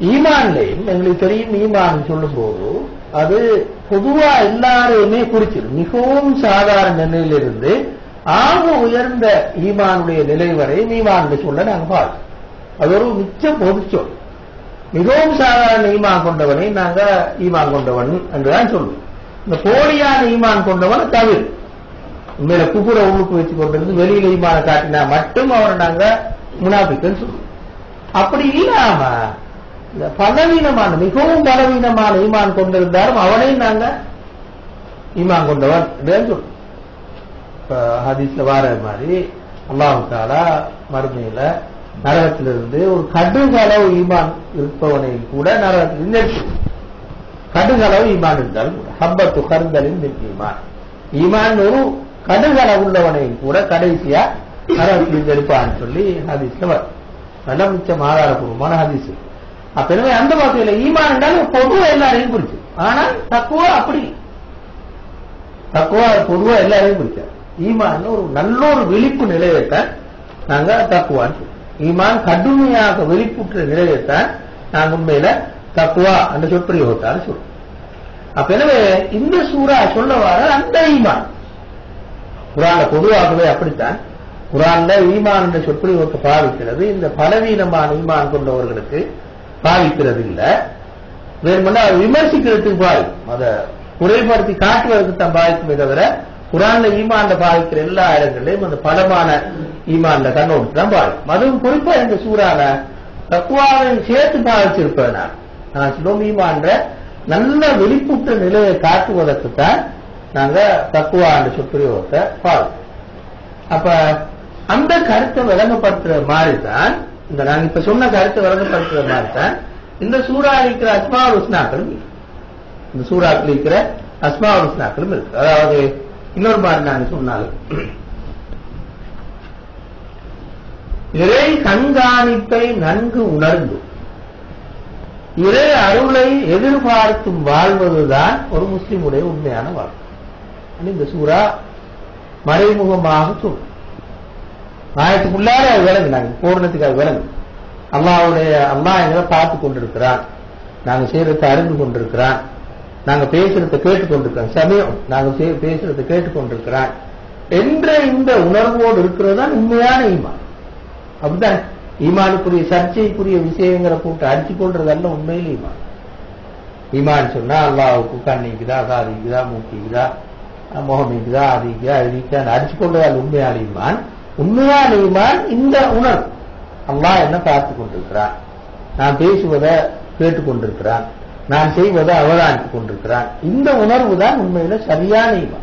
ஈமான்லையும் எங்களுக்கு தெரியும் ஈமான் சொல்லும் போது அது பொதுவா எல்லாரையுமே குறிச்சிடும். மிகவும் சாதாரண நிலையிலிருந்து ஆக உயர்ந்த ஈமானுடைய நிலை வரை ஈமான் சொல்ல நாங்க பார்க்கிறோம். அது ஒரு மிச்ச பொதுச்சொல். மிகவும் சாதாரண ஈமான் கொண்டவனை நாங்க ஈமான் கொண்டவன் என்றுதான் சொல்லுவோம். இந்த போலியான ஈமான் கொண்டவன் தவிர மேல குகுர உள்ளுக்கு வச்சு கொண்டிருந்து வெளியில ஈமான காட்டினா மட்டும் அவரை நாங்க முனாபிக்கன்னு சொல்லுவோம். அப்படி இல்லாம இந்த பலவீனமான மிகவும் பலவீனமான ஈமான் கொண்டிருந்தாலும் அவனையும் நாங்க ஈமான் கொண்டவன் அப்படின்னு ஹதீஸ்ல வார மாதிரி அல்லாஹு தாலா மறுமையில நரகத்திலிருந்து ஒரு கடுகளவு ஈமான் இருப்பவனை கூட நரகத்திலிருந்து எடுத்து கடுகளவு ஈமான் இருந்தாலும் கூட ஹப்பத்து கருந்தலின் ஈமான். ஈமான் ஒரு கடுகளவு உள்ளவனை கூட கடைசியா நரகத்திலிருந்து எடுப்பான்னு சொல்லி ஹதீஸ்ல வரும். நல்ல மிச்சம் ஆதாரபூர்வமான ஹதீஸ் இருக்கு எனவே அந்த வகையில ஈமான் என்றாலும் பொதுவா எல்லாரையும் குறிச்சு ஆனால் தக்குவா அப்படி. தக்குவா பொதுவா எல்லாரையும் குறிச்சார் ஈமான் ஒரு நல்ல ஒரு விழிப்பு நிலையத்தான் நாங்க தக்குவான்னு ஈமான் கடுமையாக வெளிப்புற்ற நிலையத்தான் நாங்க உண்மையில தக்குவா அந்த சொற்பிரயோகத்தால் சொல்றோம். அப்ப எனவே இந்த சூறா சொல்ல வர அந்த ஈமான். குரான்ல பொதுவாகவே அப்படித்தான். குரான்ல ஈமான் என்ற சொற்பிரயோகத்தை பாவிக்கிறது. இந்த பலவீனமான ஈமான் கொண்டவர்களுக்கு பாவிக்கிறது இல்ல வேணுமென்னா விமர்சிக்கிறதுக்கு பாவிக்கும் அதை குறைபடுத்தி காட்டுவதற்கு தான் பாவிக்குமே தவிர குரான்ல ஈமான்ல பாவிக்கிற எல்லா இடங்களிலும் அந்த பலமான ஈமான்ல கண்ணோட்டு தான் பாவிக்கும் அதுவும் குறிப்பா இந்த சூறான தக்குவாவை சேர்த்து பாவிச்சிருப்பேன் நான் நான் சிலோம் ஈமான்ற நல்ல வெளிப்புற்ற நிலையை காட்டுவதற்கு தான் நாங்க தக்குவா என்ற சொற்பிரயோகத்தை பாவிக்கும் அப்ப அந்த கருத்தை விளங்கப்படுத்துற மாதிரி தான் இந்த நாங்க இப்ப சொன்ன கருத்தை விளங்கப்படுத்துற மாதிரி தான் இந்த சூறா இருக்கிற அஸ்மா உஸ்னாக்களும் இந்த சூறாக்கள் இருக்கிற அஸ்மா உஸ்னாக்களும் இருக்கு. அதாவது இன்னொரு மாதிரி நான் சொன்னாலும். இறை கண்காணிப்பை நன்கு உணர்ந்து இறை அருளை எதிர்பார்த்தும் வாழ்வதுதான் ஒரு முஸ்லிமுடைய உண்மையான வாழ்க்கை. இந்த சூறா மறைமுகமாக சொல்லும். ஆயத்துக்குள்ளார அது விளங்கு. நாங்க பூர்ணத்துக்கு அது விளங்கு. அல்லாவுடைய அம்மா எங்களை பார்த்து கொண்டிருக்கிறான். நாங்க செய்யறதை அறிந்து கொண்டிருக்கிறான். நாங்க பேசுறதை கேட்டுக் கொண்டிருக்கிறோம் சமயம். நாங்க பேசுறதை பேசுறத கேட்டுக் கொண்டிருக்கிறான். என்ற இந்த உணர்வோடு இருக்கிறது தான் உண்மையான ஈமான். அப்படிதான் ஈமானுக்குரிய சர்ச்சைக்குரிய விஷயங்களை போட்டு அடிச்சு கொள்றதல்ல உண்மையில் ஈமான். ஈமான் சொன்னா அல்லாவுக்கு கண்ணிக்குதா காதிக்குதா மூக்கிக்குதா முகம் இருக்குதா அது இருக்குதா இது இருக்குதா அடிச்சு கொள்றதால் உண்மையான ஈமான். உண்மையான ஈமான் இந்த உணர்வு. அல்லாஹ் என்ன பார்த்து கொண்டிருக்கிறான்? நான் பேசுவதை கேட்டுக் கொண்டிருக்கிறான். நான் செய்வதை அவதானித்துக் கொண்டிருக்கிறான். இந்த உணர்வு தான் உண்மையில சரியான ஈமான்.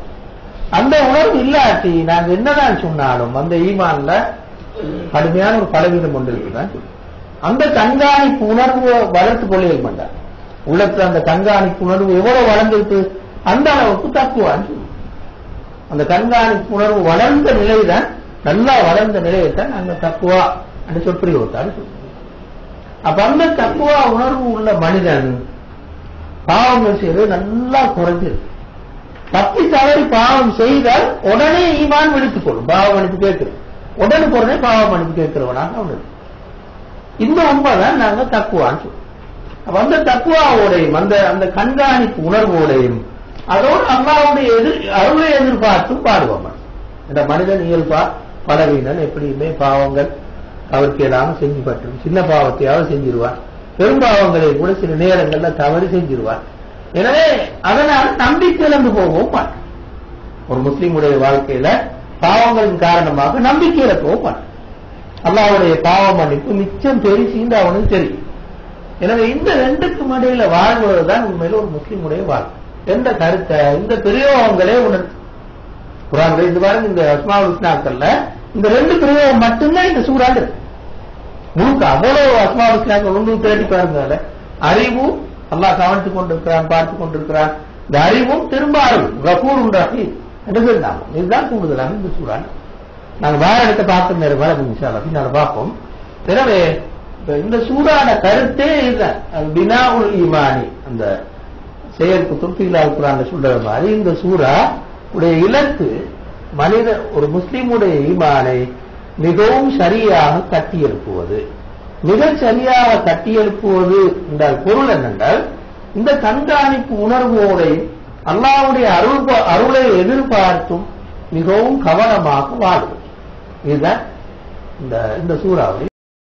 அந்த உணர்வு இல்லாட்டி நாங்க என்னதான் சொன்னாலும் அந்த ஈமான்ல கடுமையான ஒரு பலவீனம் கொண்டு அந்த கண்காணிப்பு உணர்வு வளர்த்து கொள்ளையில் மாட்டார் உள்ளத்துல அந்த கண்காணிப்பு உணர்வு எவ்வளவு வளர்ந்துருக்கு? அந்த அளவுக்கு தக்குவான்னு சொல்லுவோம். அந்த கண்காணிப்பு உணர்வு வளர்ந்த நிலைதான் நல்லா வளர்ந்த நிலையைத்தான் நாங்க தக்குவா அந்த சொற்பிரயோகத்தால் சொல்லுவோம் அப்ப அந்த தக்குவா உணர்வு உள்ள மனிதன் பாவங்கள் செய்வது நல்லா குறைஞ்சிருக்கு. தப்பி தவறி பாவம் செய்தால் உடனே ஈமான் விழித்துக் கொள்ளும் பாவம் மன்னிப்பு கேட்கிறோம். உடனுக்கு உடனே பாவம் மன்னிப்பு கேட்கிறவனாக அவனுக்கு இந்த உண்மைதான் நாங்க தக்குவான்னு சொல்லுவோம் அப்ப அந்த தக்குவாவோடையும் அந்த அந்த கண்காணிப்பு உணர்வோடையும் அதோடு அல்லாவுடைய எதிர் அருளை எதிர்பார்த்தும் பாடுவோம். இந்த மனிதன் இயல்பா பலவீனன் எப்படியுமே பாவங்கள் அவருக்கு இல்லாம செஞ்சு பற்றும். சின்ன பாவத்தையாவது செஞ்சிருவார். பெரும் பாவங்களை கூட சில நேரங்கள்ல தவறு செஞ்சிருவார். எனவே அதனால நம்பிக்கை இழந்து போகவும் மாட்டான் ஒரு முஸ்லீமுடைய வாழ்க்கையில பாவங்களின் காரணமாக நம்பிக்கை இழக்கவும் மாட்டான் அல்லாவுடைய பாவ மன்னிப்பு மிச்சம் பெருசின்னு அவனுக்கு தெரியும். எனவே இந்த ரெண்டுக்கும் இடையில வாழ்வதுதான் உண்மையில ஒரு முஸ்லீமுடைய வாழ்க்கை. எந்த கருத்தை இந்த பிரயோகங்களே உணர்த்து குரான்கள் இந்த பாருங்க இந்த அஸ்மாவுல் இஸ்னாக்கள்ல இந்த ரெண்டு பிரயோகம் மட்டும்தான் இந்த சூறாங்க இருக்கு முழுக்க அவ்வளவு அஸ்மாவுல் இஸ்னாக்கள் ஒன்று தேடி பாருங்க அறிவு அல்லாஹ் கவனித்துக் கொண்டிருக்கிறான் பார்த்து கொண்டிருக்கிறான். இந்த அறிவும் திரும்ப அறிவு கபூர் ரஹீம். என்று சொன்னாங்க இதுதான் கூடுதலாக இந்த சூறான் நாங்க வேற இடத்தை பார்க்க நேரம் வர இன்ஷால்லா அப்படின்னு பார்ப்போம். எனவே இப்ப இந்த சூறான கருத்தே இதுதான். அது பினாவுல் ஈமானி. அந்த செயற்கு இல்லாத குரான் சொல்ற மாதிரி இந்த சூறா உடைய இலக்கு மனித ஒரு முஸ்லீமுடைய ஈமானை மிகவும் சரியாக கட்டியெழுப்புவது. மிகச் சரியாக கட்டியெழுப்புவது என்றால் பொருள் என்னென்றால் இந்த கண்காணிப்பு உணர்வோடு அல்லாவுடைய அருள் அருளை எதிர்பார்த்தும் மிகவும் கவனமாக வாழ்வது. இதுதான் இந்த இந்த சூறாவுடைய